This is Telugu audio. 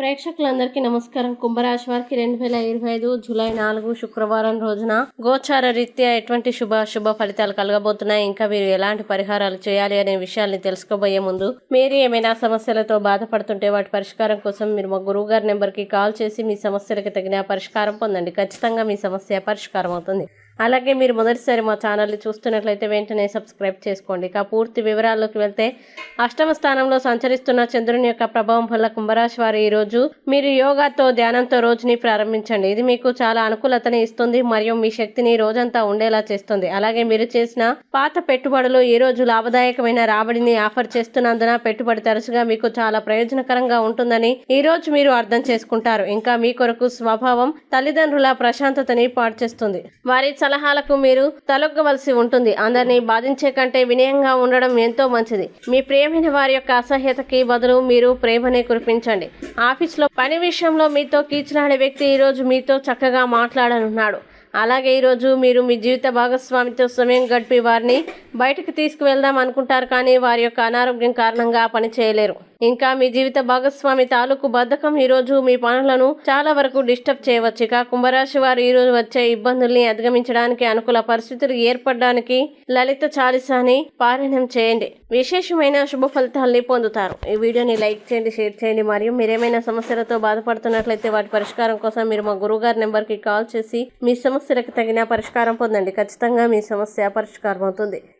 ప్రేక్షకులందరికీ నమస్కారం. కుంభరాశి వారికి రెండు వేల ఇరవై ఐదు జూలై నాలుగు శుక్రవారం రోజున గోచార రీత్యా ఎటువంటి శుభ శుభ ఫలితాలు కలగబోతున్నాయి? ఇంకా మీరు ఎలాంటి పరిహారాలు చేయాలి అనే విషయాల్ని తెలుసుకోబోయే ముందు మీరు ఏమైనా సమస్యలతో బాధపడుతుంటే వాటి పరిష్కారం కోసం మీరు మా గురువు గారి నెంబర్కి కాల్ చేసి మీ సమస్యలకు తగిన పరిష్కారం పొందండి. ఖచ్చితంగా మీ సమస్య పరిష్కారం అవుతుంది. అలాగే మీరు మొదటిసారి మా ఛానల్ని చూస్తున్నట్లయితే వెంటనే సబ్స్క్రైబ్ చేసుకోండి. ఇక పూర్తి వివరాల్లోకి వెళ్తే అష్టమ స్థానంలో సంచరిస్తున్న చంద్రుని యొక్క ప్రభావం వల్ల కుంభరాశి వారు ఈరోజు మీరు యోగాతో ధ్యానంతో రోజుని ప్రారంభించండి. ఇది మీకు చాలా అనుకూలతని ఇస్తుంది. మరియు మీ శక్తిని రోజంతా ఉండేలా చేస్తుంది. అలాగే మీరు చేసిన పాత పెట్టుబడులు ఈ రోజు లాభదాయకమైన రాబడిని ఆఫర్ చేస్తున్నందున పెట్టుబడి తరచుగా మీకు చాలా ప్రయోజనకరంగా ఉంటుందని ఈ రోజు మీరు అర్థం చేసుకుంటారు. ఇంకా మీ కొరకు స్వభావం తల్లిదండ్రుల ప్రశాంతతని పాటు చేస్తుంది. వారి సలహాలకు మీరు తలొగ్గవలసి ఉంటుంది. అందరినీ బాధించే కంటే వినయంగా ఉండడం ఎంతో మంచిది. మీ ప్రియమైన వారి యొక్క అసహ్యతకి బదులు మీరు ప్రేమని కురిపించండి. ఆఫీస్లో పని విషయంలో మీతో కీచులాడే వ్యక్తి ఈరోజు మీతో చక్కగా మాట్లాడనున్నాడు. అలాగే ఈరోజు మీరు మీ జీవిత భాగస్వామితో సమయం గడిపి వారిని బయటకు తీసుకువెళ్దాం అనుకుంటారు కానీ వారి యొక్క అనారోగ్యం కారణంగా పని చేయలేరు. ఇంకా మీ జీవిత భాగస్వామి తాలూకు బద్ధకం ఈరోజు మీ పనులను చాలా వరకు డిస్టర్బ్ చేయవచ్చు. ఇక కుంభరాశి వారు ఈరోజు వచ్చే ఇబ్బందుల్ని అధిగమించడానికి అనుకూల పరిస్థితులు ఏర్పడడానికి లలిత చాలీసాని పారాయణం చేయండి. విశేషమైన శుభ ఫలితాల్ని పొందుతారు. ఈ వీడియోని లైక్ చేయండి షేర్ చేయండి. మరియు మీరేమైనా సమస్యలతో బాధపడుతున్నట్లయితే వాటి పరిష్కారం కోసం మీరు మా గురువుగారి నెంబర్కి కాల్ చేసి మీ సమస్యలకు తగిన పరిష్కారం పొందండి. ఖచ్చితంగా మీ సమస్య పరిష్కారం అవుతుంది